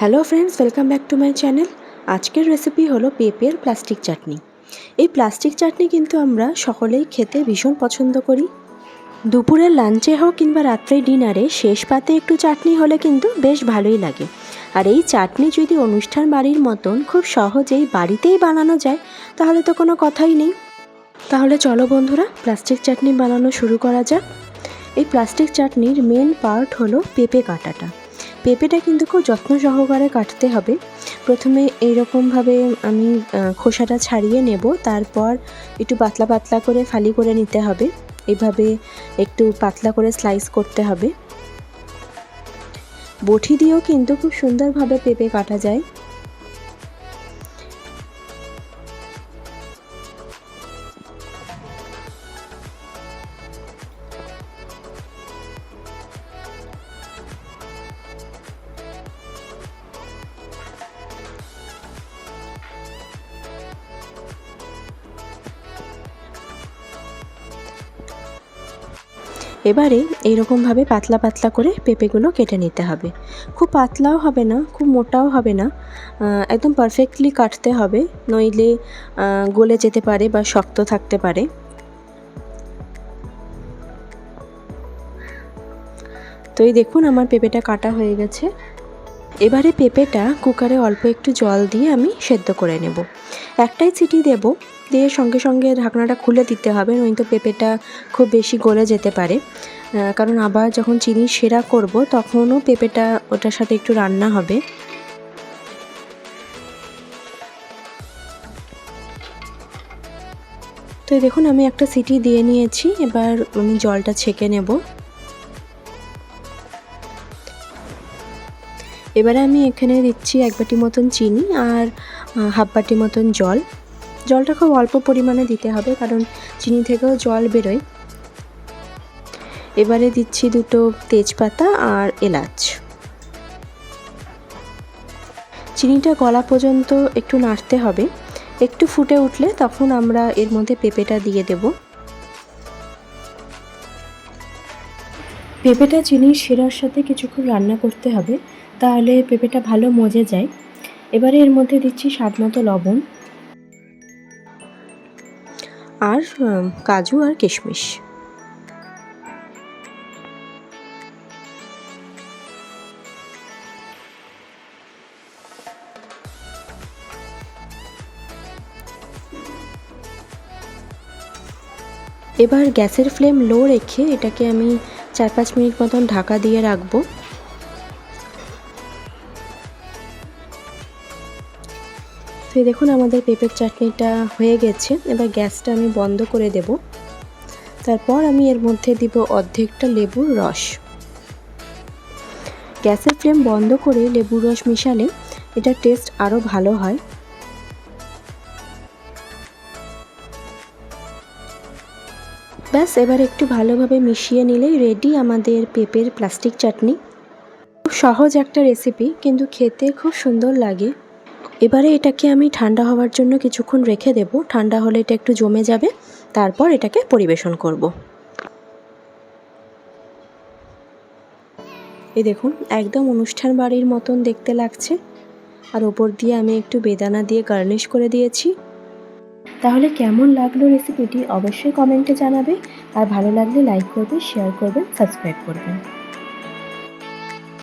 Hello friends welcome back to my channel আজকের recipe হলো পেঁপের প্লাস্টিক চাটনি এই প্লাস্টিক চাটনি কিন্তু আমরা সকলেই খেতে ভীষণ পছন্দ করি। দুপুরের লাঞ্চে হোক কিংবা রাত্রে ডিনারে শেষ পাতে একটু চাটনি হলে কিন্তু বেশ ভালোই লাগে। আর এই চাটনি যদি অনুষ্ঠান বাড়ির মতন খুব সহজেই বাড়িতেই বানানো যায়, তাহলে তো কোনো কথাই নেই। তাহলে চলো বন্ধুরা প্লাস্টিক চাটনি বানানো শুরু করা যাক। এই প্লাস্টিক চাটনির মেন পার্ট হলো পেঁপে কাটাটা। পেঁপেটা কিন্তু খুব যত্ন সহকারে কাটতে হবে। প্রথমে এইরকমভাবে আমি খোসাটা ছাড়িয়ে নেব। তারপর একটু পাতলা পাতলা করে ফালি করে নিতে হবে। এভাবে একটু পাতলা করে স্লাইস করতে হবে। বটি দিয়েও কিন্তু খুব সুন্দরভাবে পেঁপে কাটা যায়। এবারে এইরকমভাবে পাতলা পাতলা করে পেঁপেগুলো কেটে নিতে হবে। খুব পাতলাও হবে না, খুব মোটাও হবে না। একদম পারফেক্টলি কাটতে হবে, নইলে গলে যেতে পারে বা শক্ত থাকতে পারে। তো এই দেখুন আমার পেঁপেটা কাটা হয়ে গেছে। এবারে পেঁপেটা কুকারে অল্প একটু জল দিয়ে আমি সেদ্ধ করে নেব। একটাই সিটি দেব দিয়ে সঙ্গে সঙ্গে ঢাকনাটা খুলে দিতে হবে, নয়তো পেঁপেটা খুব বেশি গলে যেতে পারে। কারণ আবার যখন চিনি সেরা করব, তখনও পেঁপেটা ওটার সাথে একটু রান্না হবে। তো দেখুন, আমি একটা সিটি দিয়ে নিয়েছি, এবার আমি জলটা ছেঁকে নেব। এবারে আমি এখানে দিচ্ছি এক বাটি মতন চিনি আর হাফ বাটি মতন জল। জলটা খুব অল্প পরিমাণে দিতে হবে, কারণ চিনি থেকেও জল বেরোয়। এবারে দিচ্ছি দুটো তেজপাতা আর এলাচ। চিনিটা গলা পর্যন্ত একটু নাড়তে হবে। একটু ফুটে উঠলে তখন আমরা এর মধ্যে পেঁপেটা দিয়ে দেব। পেঁপেটা চিনির শিরার সাথে কিছুক্ষণ রান্না করতে হবে, তাহলে পেঁপেটা ভালো মজে যায়। এবারে এর মধ্যে দিচ্ছি স্বাদ মতো লবণ। আর কাজু আর কিশমিশ। এবার গ্যাসের ফ্লেম লো রেখে এটাকে আমি চার পাঁচ মিনিট মতন ঢাকা দিয়ে রাখব। তো দেখুন, আমাদের পেঁপের চাটনিটা হয়ে গেছে। এবার গ্যাসটা আমি বন্ধ করে দেব। তারপর আমি এর মধ্যে দিব অর্ধেকটা লেবুর রস। গ্যাসের ফ্লেম বন্ধ করে লেবুর রস মিশালে এটার টেস্ট আরও ভালো হয়। ব্যাস, এবার একটু ভালোভাবে মিশিয়ে নিলেই রেডি আমাদের পেঁপের প্লাস্টিক চাটনি। খুব সহজ একটা রেসিপি কিন্তু খেতে খুব সুন্দর লাগে। এবারে এটাকে আমি ঠান্ডা হওয়ার জন্য কিছুক্ষণ রেখে দেব। ঠান্ডা হলে এটা একটু জমে যাবে। তারপর এটাকে পরিবেশন করব। এই দেখুন, একদম অনুষ্ঠান বাড়ির মতন দেখতে লাগছে। আর ওপর দিয়ে আমি একটু বেদানা দিয়ে গার্নিশ করে দিয়েছি। তাহলে কেমন লাগল রেসিপিটি অবশ্যই কমেন্টে জানাবে। আর ভালো লাগলে লাইক করবে, শেয়ার করবেন সাবস্ক্রাইব করবেন